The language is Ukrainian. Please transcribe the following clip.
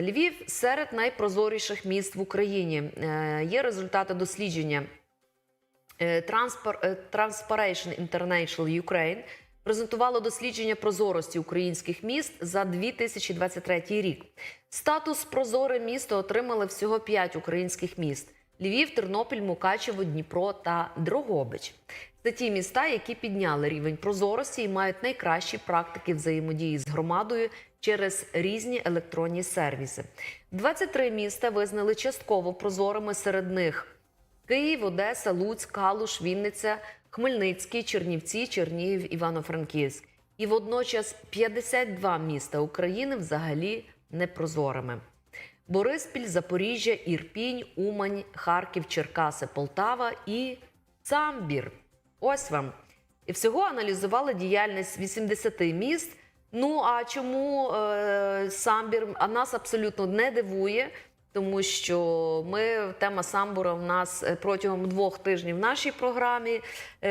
Львів серед найпрозоріших міст в Україні. Е, Є результати дослідження Transparation Transpar- е, International Ukraine презентувало дослідження прозорості українських міст за 2023 рік. Статус прозоре місто отримали всього 5 українських міст: Львів, Тернопіль, Мукачево, Дніпро та Дрогобич. Це ті міста, які підняли рівень прозорості і мають найкращі практики взаємодії з громадою через різні електронні сервіси. 23 міста визнали частково прозорими серед них. Київ, Одеса, Луцьк, Калуш, Вінниця, Хмельницький, Чернівці, Чернігів, Івано-Франківськ. І водночас 52 міста України взагалі непрозорими. Бориспіль, Запоріжжя, Ірпінь, Умань, Харків, Черкаси, Полтава і Самбір. Ось вам. І всього аналізували діяльність 80 міст. Ну а чому е, Самбір а нас абсолютно не дивує, тому що ми тема Самбура в нас е, протягом двох тижнів в нашій програмі.